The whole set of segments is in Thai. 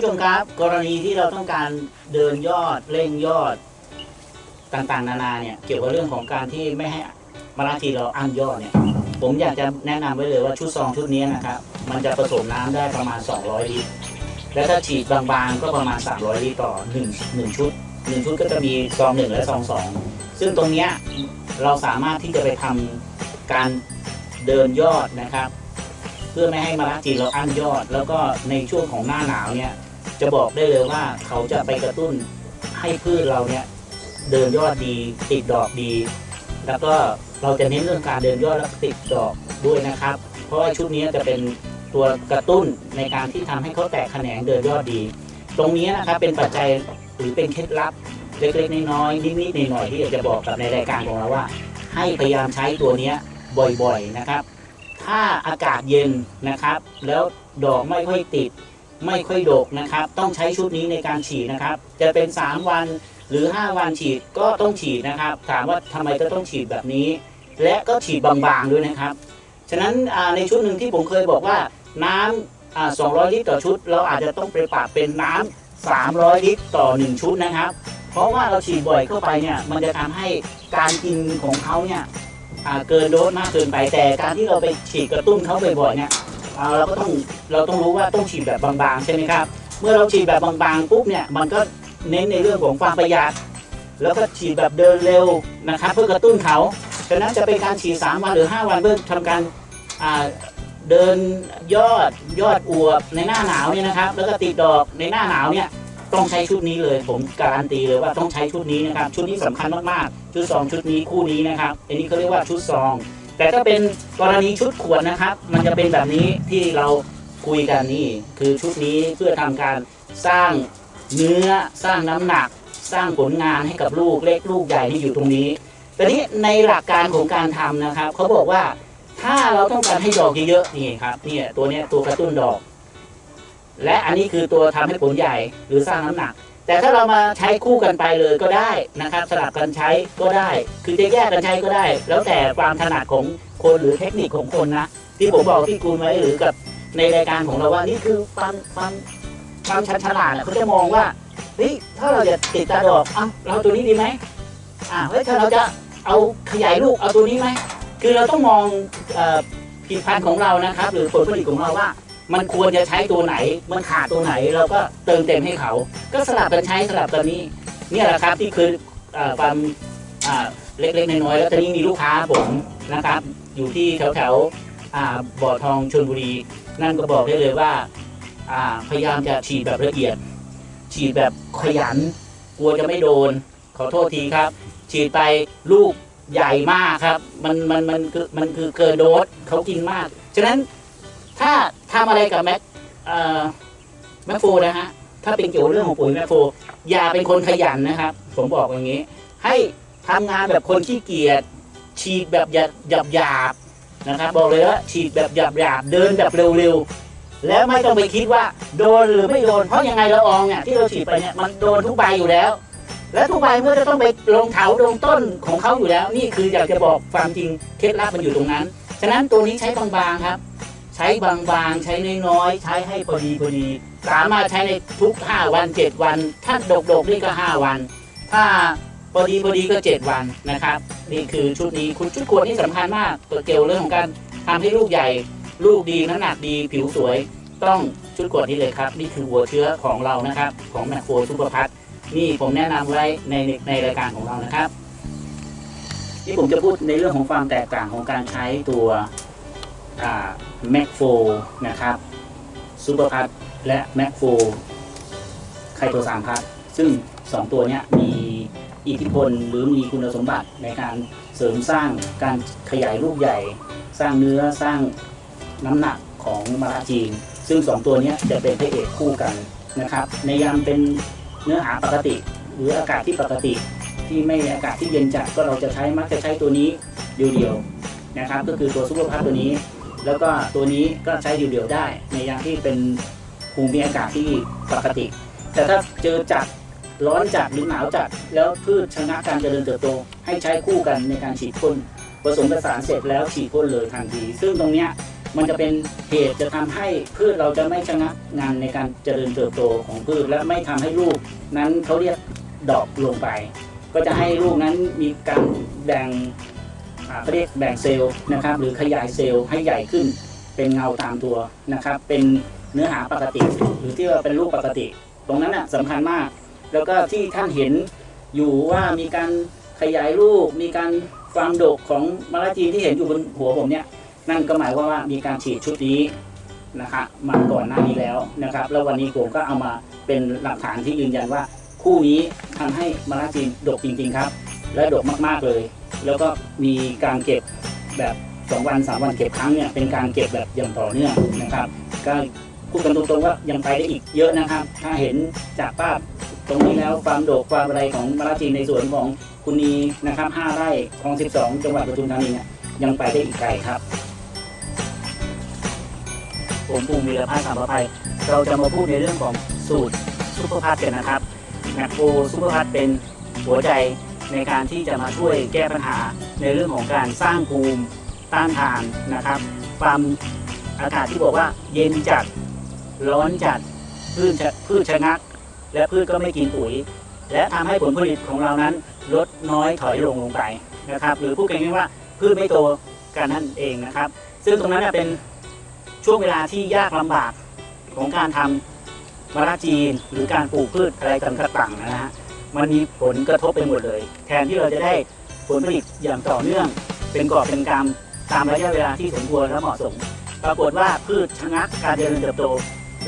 ผู้ชมครับ กรณีที่เราต้องการเดินยอดเร่งยอดต่างๆ นานาเนี่ยเกี่ยวกับเรื่องของการที่ไม่ให้มะระทีเราอั้นยอดเนี่ย ผมอยากจะแนะนำไว้เลยว่าชุดซองชุดนี้นะครับ มันจะผสมน้ำได้ประมาณ 200 ลิตร และถ้าฉีดบางๆก็ประมาณ 300 ลิตรต่อ1 1ชุด1ชุดก็จะมีซองหนึ่งและซองสองซึ่งตรงเนี้ยเราสามารถที่จะไปทำการเดินยอดนะครับ เพื่อไม่ให้มะระจีเราอั้นยอด แล้วก็ในช่วงของหน้าหนาวเนี่ย จะบอกได้เลยว่าเขาจะไปกระตุ้นให้พืชเราเนี่ยเดินยอดดีติดดอกดี แล้วก็เราจะเน้นเรื่องการเดินยอดและติดดอกด้วยนะครับ เพราะว่าชุดนี้จะเป็นตัวกระตุ้นในการที่ทำให้เขาแตกแขนงเดินยอดดี ตรงนี้นะครับเป็นปัจจัยหรือเป็นเคล็ดลับเล็กๆน้อยๆนิดๆหน่อยๆที่อยากจะบอกกับในรายการของเราว่า ให้พยายามใช้ตัวนี้บ่อยๆนะครับ ถ้าอากาศเย็นนะครับ แล้วดอกไม่ค่อยติด ไม่ค่อยดกนะครับ ต้องใช้ชุดนี้ในการฉีดนะครับ จะเป็น 3 วันหรือ 5 วันฉีดก็ต้องฉีดนะครับ ถามว่าทำไมก็ต้องฉีดแบบนี้ และก็ฉีดบางๆด้วยนะครับ ฉะนั้นในชุดหนึ่งที่ผมเคยบอกว่าน้ำอ่า200 ลิตรต่อชุด เราอาจจะต้องไปปรับเป็นน้ำ300 ลิตรต่อ 1 ชุดนะครับ เพราะว่าเราฉีดบ่อยเข้าไปเนี่ยมันจะทำให้การกินของเขาเนี่ยเกินโดสมากเกินไปแต่การที่เราไปฉีดกระตุ้นเขาบ่อยๆเนี่ย อ่าเราก็ต้องเราต้องรู้ว่าต้องฉีดแบบบางๆใช่ไหมครับ เมื่อเราฉีดแบบบางๆปุ๊บเนี่ยมันก็เน้นในเรื่องของความประหยัด แล้วก็ฉีดแบบเดินเร็วนะครับเพื่อกระตุ้นเขาฉะนั้นจะเป็นการฉีด3วันหรือ 5 วันเพื่อทำการอ่าเดินยอดยอดอวบในหน้าหนาวเนี่ยนะครับ แล้วก็ติดดอกในหน้าหนาวเนี่ยต้องใช้ชุดนี้เลยผมการันตีเลยว่าต้องใช้ชุดนี้นะครับ ชุดนี้สำคัญมากๆ ชุดซองชุดนี้คู่นี้นะครับ อันนี้เขาเรียกว่าชุดซอง แต่ถ้าเป็นกรณีชุดขวดนะครับ มันจะเป็นแบบนี้ที่เราคุยกันนี่คือชุดนี้เพื่อทำการสร้างเนื้อสร้างน้ำหนัก สร้างผลงานให้กับลูกเล็กลูกใหญ่ที่อยู่ตรงนี้แต่นี้ในหลักการของการทำนะครับเขาบอกว่าถ้าเราต้องการให้ดอกเยอะๆนี่ครับเนี่ยตัวนี้ตัวกระตุ้นดอก และอันนี้คือตัวทำให้ผลใหญ่หรือสร้างน้ำหนัก แต่ถ้าเรามาใช้คู่กันไปเลยก็ได้นะครับ สลับกันใช้ก็ได้ คือจะแยกกันใช้ก็ได้ แล้วแต่ความถนัดของคนหรือเทคนิคของคนนะ ที่ผมบอกที่คุณไว้หรือกับในรายการของเราว่านี่คือความความความชันฉลาดอะเขาจะมองว่าเฮ้ยถ้าเราจะติดตาดอกเอ้าเราตัวนี้ดีไหมอ่าเฮ้ยถ้าเราจะเอาขยายลูกเอาตัวนี้ไหมคือเราต้องมองอผลิตภัณฑ์ของเรานะครับ หรือผลผลิตของเราว่า มันควรจะใช้ตัวไหน มันขาดตัวไหนเราก็เติมเต็มให้เขา ก็สลับกันใช้สลับกันนี้เนี่ยแหละครับที่คือความเล็กๆน้อยๆแล้วตอนนี้มีลูกค้าผมนะครับ อยู่ที่แถวๆบ่อทองชลบุรี นั่นก็บอกได้เลยว่าอ่าพยายามจะฉีดแบบละเอียด ฉีดแบบขยัน กลัวจะไม่โดน ขอโทษทีครับ ฉีดไปลูกใหญ่มากครับ มันมันมันคือมันคือเกินโดสเขากินมาก ฉะนั้นถ้า ทำอะไรกับแม็กแม็กโฟนะฮะถ้าเป็นเกี่ยวเรื่องของปุ๋ยแมคโฟอย่าเป็นคนขยันนะครับ ผมบอกอย่างนี้ ให้ทำงานแบบคนขี้เกียจฉีดแบบหยาบหยาบหยาบนะครับบอกเลยว่าฉีดแบบหยาบหยาบเดินแบบเร็วๆแล้วไม่ต้องไปคิดว่าโดนหรือไม่โดนเพราะยังไงละอองเนี่ยที่เราฉีดไปเนี่ยมันโดนทุกใบอยู่แล้ว และทุกใบเมื่อจะต้องไปลงเถาลงต้นของเขาอยู่แล้ว นี่คืออยากจะบอกความจริงเคล็ดลับมันอยู่ตรงนั้น ฉะนั้นตัวนี้ใช้บางๆครับ ช้บางๆ ใช้น้อยๆ ใช้ให้พอดีพอดี สามารถใช้ในทุก 5 วัน 7 วัน ถ้าดกๆนี่ก็ 5 วัน ถ้าพอดีพอดีก็ 7 วันนะครับ นี่คือชุดนี้คุณชุดขวดนี่สำคัญมากตัวเกี่ยวเรื่องของการทำให้ลูกใหญ่ ลูกดีน้ำหนักดีผิวสวย ต้องชุดขวดนี้เลยครับ นี่คือหัวเชื้อของเรานะครับ ของแมคโครซูเปอร์พัทนี่ผมแนะนำไว้ในในในรายการของเรานะครับ ที่ผมจะพูดในเรื่องของความแตกต่างของการใช้ตัว แมคโฟนะครับซูเปอร์พัทและแมคโฟไคโตซานพัทซึ่ง 2 ตัวนี้มีอิทธิพลหรือมีคุณสมบัติในการเสริมสร้างการขยายลูกใหญ่ สร้างเนื้อสร้างน้ำหนักของมะระจีน ซึ่ง 2 ตัวนี้จะเป็นพระเอกคู่กันนะครับ ในยามเป็นเนื้อหาปกติ หรืออากาศที่ปกติ ที่ไม่อากาศที่เย็นจัดก็เราจะใช้มักจะใช้ตัวนี้เดียวๆนะครับ ก็คือตัวซูเปอร์พัทตัวนี้ แล้วก็ตัวนี้ก็ใช้เดี่ยวๆได้ ในยามที่เป็นภูมิอากาศที่ปกติ แต่ถ้าเจอจัดร้อนจัดหรือหนาวจัด แล้วพืชชะงักการเจริญเติบโต ให้ใช้คู่กันในการฉีดพ่นผสมผสานเสร็จแล้วฉีดพ่นเลยทันที ซึ่งตรงเนี้ยมันจะเป็นเหตุจะทำให้พืชเราจะไม่ชะงักงานในการเจริญเติบโตของพืชและไม่ทำให้ลูก นั้นเขาเรียกดอกลงไป ก็จะให้ลูกนั้นมีการแบ่ง เขาเรียกแบ่งเซลล์นะครับ หรือขยายเซลล์ให้ใหญ่ขึ้น เป็นเงาตามตัวนะครับ เป็นเนื้อหาปกติ หรือที่ว่าเป็นลูกปกติ ตรงนั้นน่ะสำคัญมาก แล้วก็ที่ท่านเห็นอยู่ว่ามีการขยายลูกมีการความดกของมะละจีนที่เห็นอยู่บนหัวผมเนี่ย นั่นก็หมายความว่ามีการฉีดชุดนี้นะครับมาก่อนหน้านี้แล้วนะครับ แล้ววันนี้ผมก็เอามาเป็นหลักฐานที่ยืนยันว่าคู่นี้ทำให้มะระจีนดกจริง ๆ ครับ และดกมากๆเลย แล้วก็มีการเก็บแบบ2วัน3วันเก็บครั้งเนี่ยเป็นการเก็บแบบอย่างต่อเนื่องนะครับก็พูดกันตรงๆว่ายังไปได้อีกเยอะนะครับ ถ้าเห็นจากภาพตรงนี้แล้วความโดกความอะไรของมะระจีนในสวนของคุณนีนะครับ5ไร่คลอง12จังหวัดปทุมธานีเนี่ยยังไปได้อีกไกลครับ ผมภูมิวีรพัฒน์สามประภัยเราจะมาพูดในเรื่องของสูตรซุปเปอร์พัทกันนะครับแมคโครซุปเปอร์พัทเป็นหัวใจ ในการที่จะมาช่วยแก้ปัญหาในเรื่องของการสร้างภูมิต้านทานนะครับ ความอากาศที่บอกว่าเย็นจัดร้อนจัดพืชพืชชะงัก และพืชก็ไม่กินปุ๋ย และทำให้ผลผลิตของเรานั้นลดน้อยถอยลงลงไปนะครับ หรือพูดง่ายๆว่าพืชไม่โตกันนั่นเองนะครับ ซึ่งตรงนั้นเป็นช่วงเวลาที่ยากลำบากของการทำมะระจีนหรือการปลูกพืชอะไรต่างๆนะฮะ มันมีผลกระทบไปหมดเลย แทนที่เราจะได้ผลผลิตอย่างต่อเนื่อง เป็นกอบเป็นกำตามระยะเวลาที่สมควรและเหมาะสม ปรากฏว่าพืชชะงักการเจริญเติบโต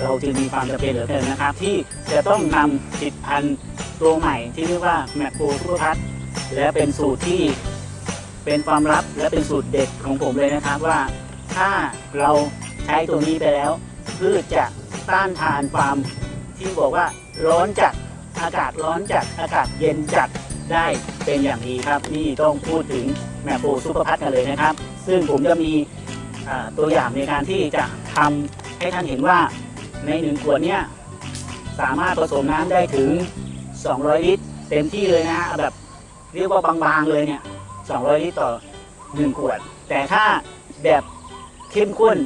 เราจึงมีความจำเป็นเหลือเกินนะครับ ที่จะต้องนำผลิตภัณฑ์ตัวใหม่ที่เรียกว่าแมคโครทุกพัทและเป็นสูตรที่เป็นความลับและเป็นสูตรเด็ดของผมเลยนะครับว่า ถ้าเราใช้ตัวนี้ไปแล้ว พืชจะต้านทานความที่บอกว่าร้อนจัด อากาศร้อนจัดอากาศเย็นจัดได้เป็นอย่างดีครับ นี่ต้องพูดถึงแมปโปซูเปอร์พัทกันเลยนะครับ ซึ่งผมจะมีตัวอย่างในการที่จะทำให้ท่านเห็นว่าในหนึ่งขวดเนี้ยสามารถผสมน้ำได้ถึง 200 ลิตร เต็มที่เลยนะฮะแบบเรียกว่าบางๆเลยเนี่ย 200 ลิตรต่อ 1 ขวด แต่ถ้าแบบเข้มข้น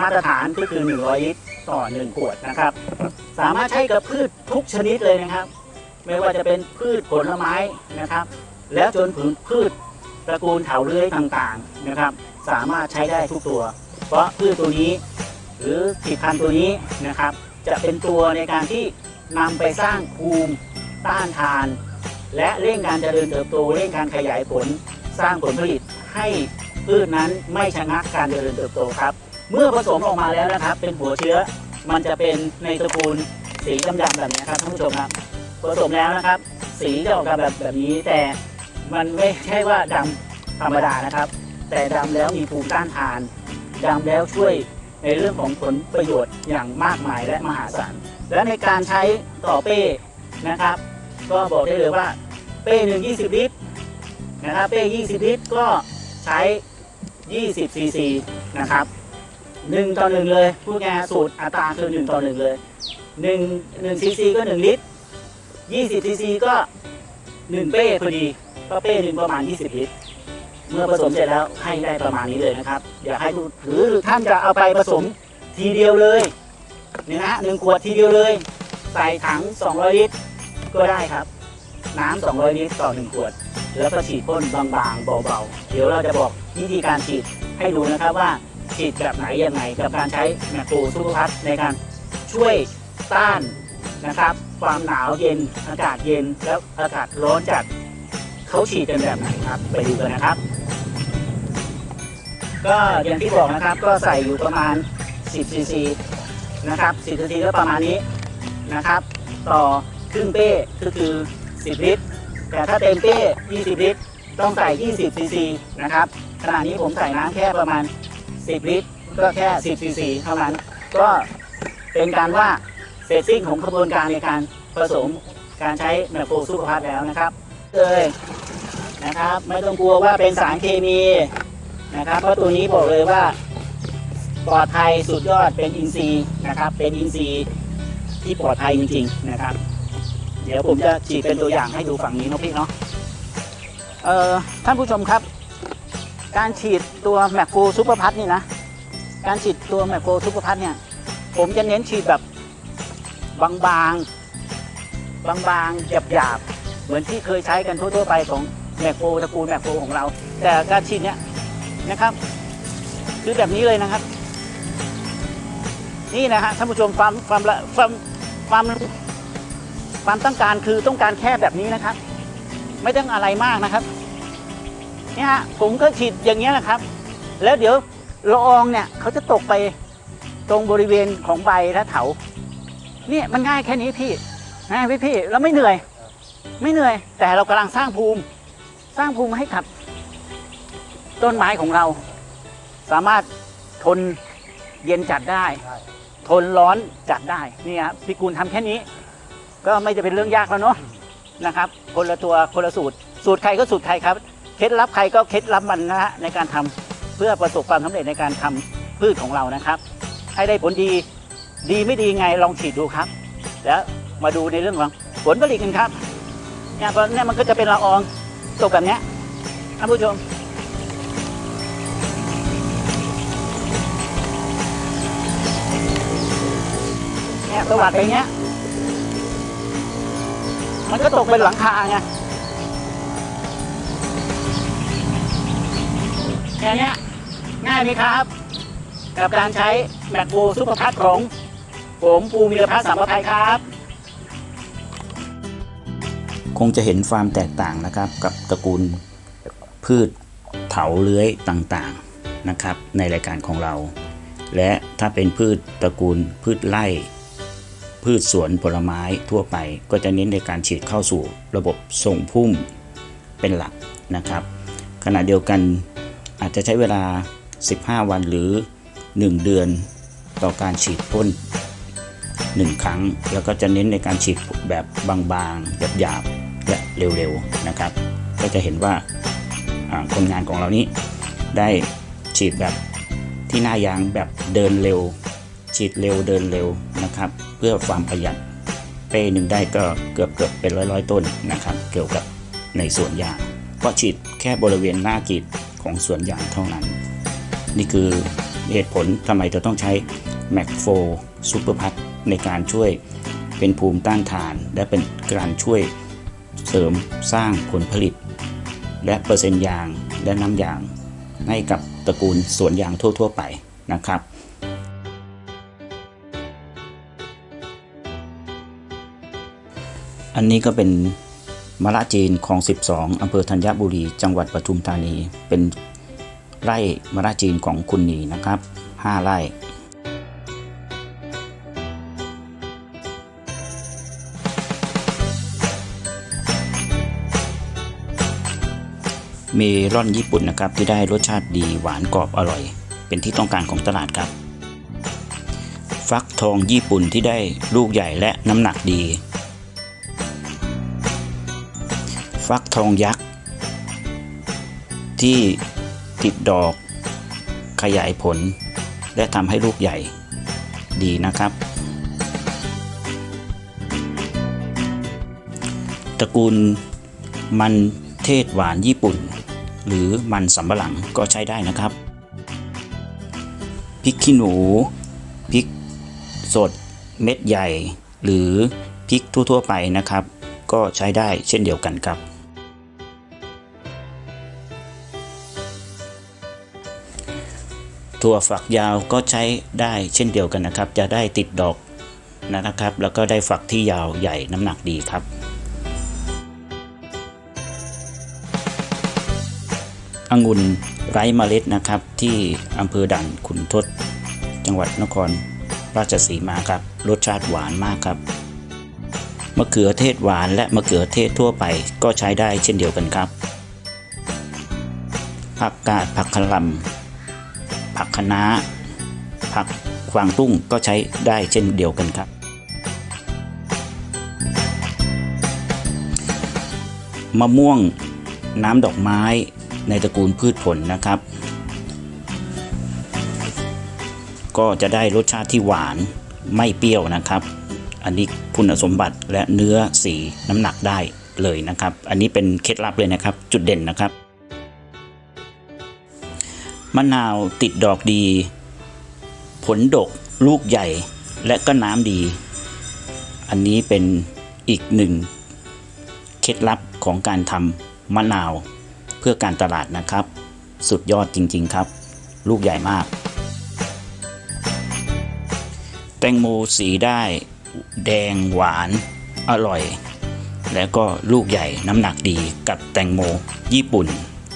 มาตรฐานก็คือ 100 ลิตรต่อ 1 ขวดนะครับ สามารถใช้กับพืชทุกชนิดเลยนะครับ ไม่ว่าจะเป็นพืชผลไม้นะครับ แล้วจนถึงพืชตระกูลเถาเลื้อยต่างๆนะครับ สามารถใช้ได้ทุกตัว เพราะพืชตัวนี้ หรือผลิตภัณฑ์ตัวนี้นะครับ จะเป็นตัวในการที่นำไปสร้างภูมิต้านทาน และเร่งการเจริญเติบโตเร่งการขยายผล สร้างผลผลิตให้พืชนั้นไม่ชะงักการเจริญเติบโตครับ เมื่อผสมออกมาแล้วนะครับ เป็นหัวเชื้อ มันจะเป็นในตระกูลสีดำๆแบบนี้ครับท่านผู้ชมครับผสมแล้วนะครับ สีจะออกมาแบบแบบนี้ แต่มันไม่ใช่ว่าดำธรรมดานะครับ แต่ดำแล้วมีภูมิต้านทานดำแล้วช่วยในเรื่องของผลประโยชน์อย่างมากมายและมหาศาลและในการใช้ต่อเป้นะครับ ก็บอกได้เลยว่าเป้หนึ่ง20ลิตรนะครับเป้20ลิตรก็ใช้20ซีซีนะครับ 1ต่อ1เลยพูดง่ายสูตรอัตราคือ1ต่อ1เลย1 1ซีซีก็1ลิตร20ซีซีก็1เป้พอดีก็เป้หนึ่งประมาณ20ลิตร เมื่อผสมเสร็จแล้วให้ได้ประมาณนี้เลยนะครับอย่าให้ดูหรือท่านจะเอาไปผสมทีเดียวเลยนี่นะฮะหนึ่งขวดทีเดียวเลย ใส่ถัง200ลิตรก็ได้ครับ น้ำ200ลิตรต่อ1ขวด แล้วก็ฉีดพ่นบางๆเบาๆ เดี๋ยวเราจะบอกวิธีการฉีดให้ดูนะครับว่า ฉีดแบบไหนยังไง กับการใช้แมคโครซูเปอร์พัทในการช่วยต้านนะครับ ความหนาวเย็นอากาศเย็นแล้วอากาศร้อนจัดเขาฉีดกันแบบไหนครับ ไปดูกันนะครับ ก็อย่างที่บอกนะครับก็ใส่อยู่ประมาณ 10ซีซีนะครับ10ซีซีก็ประมาณนี้นะครับ ต่อครึ่งเป้ก็คือ 10 ลิตร แต่ถ้าเต็มเป้ 20 ลิตร ต้องใส่ 20ซีซีนะครับขณะนี้ผมใส่น้ำแค่ประมาณ 10 ลิตร ก็แค่ 10ซีซีเท่านั้น ก็เป็นการว่าเสร็จสิ้นของกระบวนการในการผสมการใช้แมคโครซูเปอร์พัทแล้วนะครับเลยนะครับไม่ต้องกลัวว่าเป็นสารเคมีนะครับ เพราะตัวนี้บอกเลยว่าปลอดภัยสุดยอดเป็นอินทรีย์นะครับ เป็นอินทรีย์ที่ปลอดภัยจริง ๆนะครับ เดี๋ยวผมจะฉีดเป็นตัวอย่างให้ดูฝั่งนี้นะพี่เนาะเอ่อท่านผู้ชมครับ การฉีดตัวแมคโครซูเปอร์พัทนี่นะ การฉีดตัวแมคโครซุปเปอร์พัทเนี่ย ผมจะเน้นฉีดแบบบางๆ บางๆ หยาบๆ เหมือนที่เคยใช้กันทั่วๆไปของแมคโครตระกูลแมคโครของเรา แต่การฉีดเนี่ยนะครับ คือแบบนี้เลยนะครับ นี่นะฮะท่านผู้ชมความความละความความความต้องการคือต้องการแค่แบบนี้นะครับ ไม่ต้องอะไรมากนะครับ เนี่ยฮะผมก็ฉีดอย่างเงี้ยนะครับ แล้วเดี๋ยวละอองเนี่ยเขาจะตกไปตรงบริเวณของใบและเถาเนี่ยมันง่ายแค่นี้พี่นะพี่พี่เราไม่เหนื่อย ไม่เหนื่อย แต่เรากำลังสร้างภูมิ สร้างภูมิให้กับ ต้นไม้ของเรา สามารถทนเย็นจัดได้ ทนร้อนจัดได้นี่ครับพี่กูลทำแค่นี้ ก็ไม่จะเป็นเรื่องยากแล้วเนาะนะครับ คนละตัวคนละสูตร สูตรใครก็สูตรใครครับ เคล็ดลับใครก็เคล็ดลับมันนะฮะในการทำเพื่อประสบความสำเร็จในการทำพืชของเรานะครับ ให้ได้ผลดีดีไม่ดีไงลองฉีดดูครับ แล้วมาดูในเรื่องของผลผลิตกันครับเนี่ยก็เนี่ยมันก็จะเป็นละอองตกแบบเนี้ยท่านผู้ชมเนี่ยตวัดไปเงี้ย มันก็ตกเป็นหลังคาไง ค่นี้ง่ายไหมครับ กับการใช้แมคโครซุปเปอร์พัทของผมภูมิรพัฒน์สัมปไทยครับ คงจะเห็นความแตกต่างนะครับกับตระกูลพืชเถาเลื้อยต่างๆนะครับในรายการของเรา และถ้าเป็นพืชตระกูลพืชไร่ พืชสวนผลไม้ทั่วไป ก็จะเน้นในการฉีดเข้าสู่ระบบส่งพุ่มเป็นหลักนะครับ ขณะเดียวกัน อาจจะใช้เวลา 15 วันหรือ 1 เดือนต่อการฉีดพ่น1 ครั้ง แล้วก็จะเน้นในการฉีดแบบบางๆหยาบๆและเร็วๆนะครับ ก็จะเห็นว่าคนงานของเรานี้ได้ฉีดแบบที่หน้ายางแบบเดินเร็ว ฉีดเร็วเดินเร็วนะครับ เพื่อความประหยัดเป้หนึ่งได้ก็เกือบเกือบเป็นร้อยร้อยๆต้นนะครับ เกี่ยวกับในสวนยางเพราะฉีดแค่บริเวณหน้ากรีด ของสวนยางเท่านั้น นี่คือเหตุผลทำไมจะต้องใช้แมกโฟซูเปอร์พัทในการช่วยเป็นภูมิต้านทาน และเป็นการช่วยเสริมสร้างผลผลิต และเปอร์เซ็นต์ยางและน้ำยางให้กับตระกูลสวนยางทั่ว ๆ ไปนะครับอันนี้ก็เป็น มะละจีนของ 12 อำเภอธัญบุรี จังหวัดปทุมธานี เป็นไร่มะละจีนของคุณหนีนะครับ 5 ไร่ เมลอนญี่ปุ่นนะครับที่ได้รสชาติดีหวานกรอบอร่อย เป็นที่ต้องการของตลาดครับ ฟักทองญี่ปุ่นที่ได้ลูกใหญ่และน้ำหนักดี ฟักทองยักษ์ ที่ติดดอกขยายผล และทำให้ลูกใหญ่ดีนะครับ ตระกูลมันเทศหวานญี่ปุ่น หรือมันสำปะหลังก็ใช้ได้นะครับพริกขี้หนูพริกสดเม็ดใหญ่ หรือพริกทั่วๆไปนะครับ ก็ใช้ได้เช่นเดียวกันครับ ถั่วฝักยาวก็ใช้ได้เช่นเดียวกันนะครับ จะได้ติดดอกนะครับ แล้วก็ได้ฝักที่ยาวใหญ่น้ำหนักดีครับ องุ่นไร้เมล็ดนะครับ ที่อำเภอด่านขุนทด จังหวัดนครราชสีมาครับ รสชาติหวานมากครับมะเขือเทศหวานและมะเขือเทศทั่วไปก็ใช้ได้เช่นเดียวกันครับ ผักกาดผักคะลำ ผักคะน้า ผักกวางตุ้งก็ใช้ได้เช่นเดียวกันครับ มะม่วงน้ำดอกไม้ในตระกูลพืชผลนะครับ ก็จะได้รสชาติที่หวานไม่เปรี้ยวนะครับ อันนี้คุณสมบัติและเนื้อสีน้ำหนักได้เลยนะครับ อันนี้เป็นเคล็ดลับเลยนะครับ จุดเด่นนะครับ มะนาวติดดอกดี ผลดกลูกใหญ่และก็น้ำดี อันนี้เป็นอีกหนึ่งเคล็ดลับของการทำมะนาวเพื่อการตลาดนะครับ สุดยอดจริง ๆ ครับ ลูกใหญ่มาก แตงโมสีได้แดงหวานอร่อย แล้วก็ลูกใหญ่น้ำหนักดีกับแตงโม ญี่ปุ่น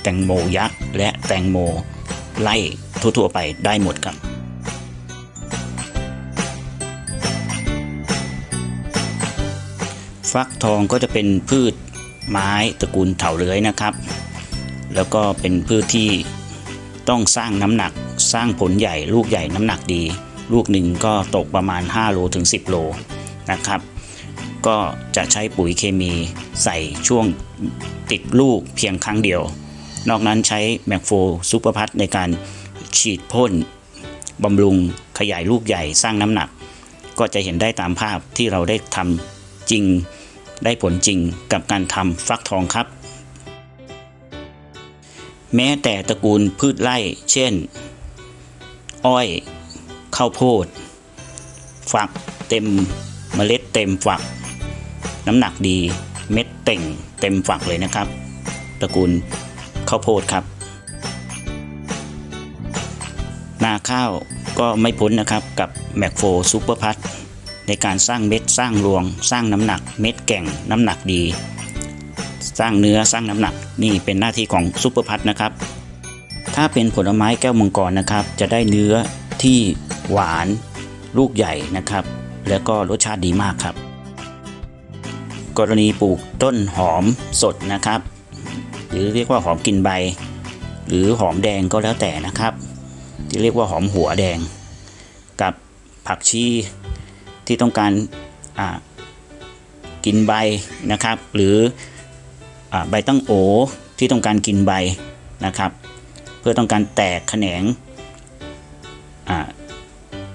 แตงโมยักษ์ และแตงโม ไล่ทั่วๆไปได้หมดครับฟักทองก็จะเป็นพืชไม้ตระกูลเถาเลื้อยนะครับ แล้วก็เป็นพืชที่ต้องสร้างน้ำหนักสร้างผลใหญ่ลูกใหญ่น้ำหนักดี ลูกหนึ่งก็ตกประมาณ 5 โลถึง 10 โลนะครับ ก็จะใช้ปุ๋ยเคมีใส่ช่วงติดลูกเพียงครั้งเดียว นอกนั้นใช้แมกโฟซูเปอร์พัทในการฉีดพ่นบำรุงขยายลูกใหญ่สร้างน้ำหนัก ก็จะเห็นได้ตามภาพที่เราได้ทำจริงได้ผลจริงกับการทำฟักทองครับ แม้แต่ตระกูลพืชไร่ เช่น อ้อย ข้าวโพด ฝักเต็มเมล็ดเต็มฝัก น้ำหนักดีเม็ดเต่งเต็มฝักเลยนะครับ ตระกูล ข้าวโพดครับ นาข้าวก็ไม่พ้นนะครับกับแมกโฟซูเปอร์พัทในการสร้างเม็ดสร้างรวง สร้างน้ำหนัก เม็ดแก่งน้ำหนักดี สร้างเนื้อสร้างน้ำหนักนี่เป็นหน้าที่ของซูเปอร์พัทนะครับ ถ้าเป็นผลไม้แก้วมังกรนะครับ จะได้เนื้อที่หวานลูกใหญ่นะครับ แล้วก็รสชาติดีมากครับ กรณีปลูกต้นหอมสดนะครับ หรือเรียกว่าหอมกลิ่นใบ หรือหอมแดงก็แล้วแต่นะครับ ที่เรียกว่าหอมหัวแดง กับผักชีที่ต้องการกินใบนะครับ หรืออใบตั้งโอที่ต้องการกินใบนะครับ เพื่อต้องการแตกแขนง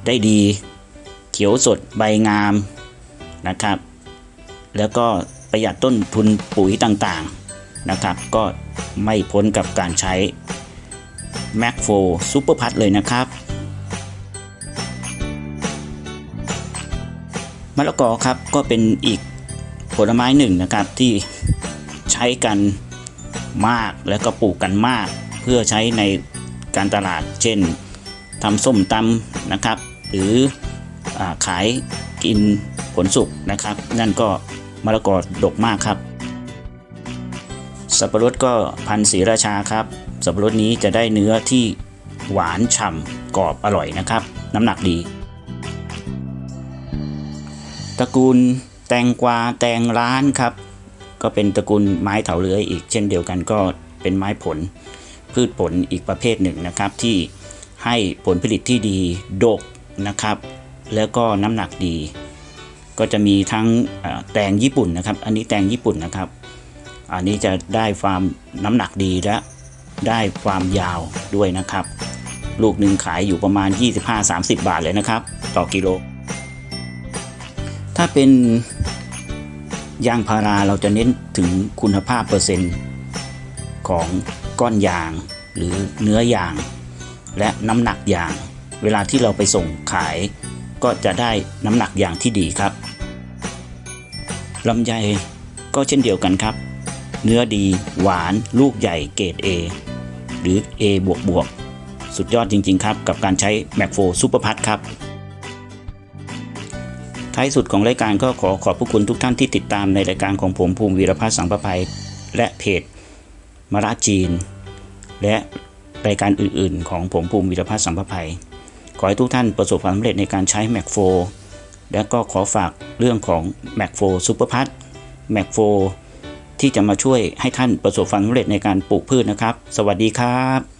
ได้ดีเขียวสดใบงามนะครับ แล้วก็ประหยัดต้นทุนปุ๋ยต่างๆ นะครับ ก็ไม่พ้นกับการใช้แม c โฟซูเปอร์พัทเลยนะครับมะละกอครับก็เป็นอีกผลไม้หนึ่งนะครับที่ใช้กันมากแล้วก็ปลูกกันมาก เพื่อใช้ในการตลาด เช่นทำส้มตำนะครับ หรืออขายกินผลสุกนะครับ นั่นก็มะละกอดกมากครับ สับปะรดก็พันธุ์ศรีราชาครับ สับปะรดนี้จะได้เนื้อที่หวานฉ่ำกรอบอร่อยนะครับ น้ำหนักดี ตระกูลแตงกวาแตงร้านครับ ก็เป็นตระกูลไม้เถาเลื้อยอีกเช่นเดียวกันก็เป็นไม้ผล พืชผลอีกประเภทหนึ่งนะครับ ที่ให้ผลผลิตที่ดีดกนะครับ แล้วก็น้ำหนักดี ก็จะมีทั้งแตงญี่ปุ่นนะครับ อันนี้แตงญี่ปุ่นนะครับ อันนี้จะได้ความน้ำหนักดีและได้ความยาวด้วยนะครับ ลูกหนึ่งขายอยู่ประมาณ 25-30 บาทเลยนะครับ ต่อกิโล ถ้าเป็นยางพาราเราจะเน้นถึงคุณภาพเปอร์เซ็นต์ของก้อนยางหรือเนื้อยาง และน้ำหนักยาง เวลาที่เราไปส่งขายก็จะได้น้ำหนักยางที่ดีครับลำไยก็เช่นเดียวกันครับ เนื้อดี หวาน ลูกใหญ่เกรด A หรือ A บวกบวกสุดยอดจริง ๆ ครับ กับการใช้แมกโฟซูเปอร์พัทครับ ท้ายสุดของรายการก็ขอขอบพระคุณทุกท่านที่ติดตามในรายการของผมภูมิวีรพัฒน์สังประภัย และเพจมราจีน และรายการอื่นๆ ของผมภูมิวีรพัฒน์สังประภัย ขอให้ทุกท่านประสบความสำเร็จในการใช้แมกโฟและก็ขอฝากเรื่องของแมกโฟซูเปอร์พัทแมกโฟ ที่จะมาช่วยให้ท่านประสบความสำเร็จในการปลูกพืชนะครับ สวัสดีครับ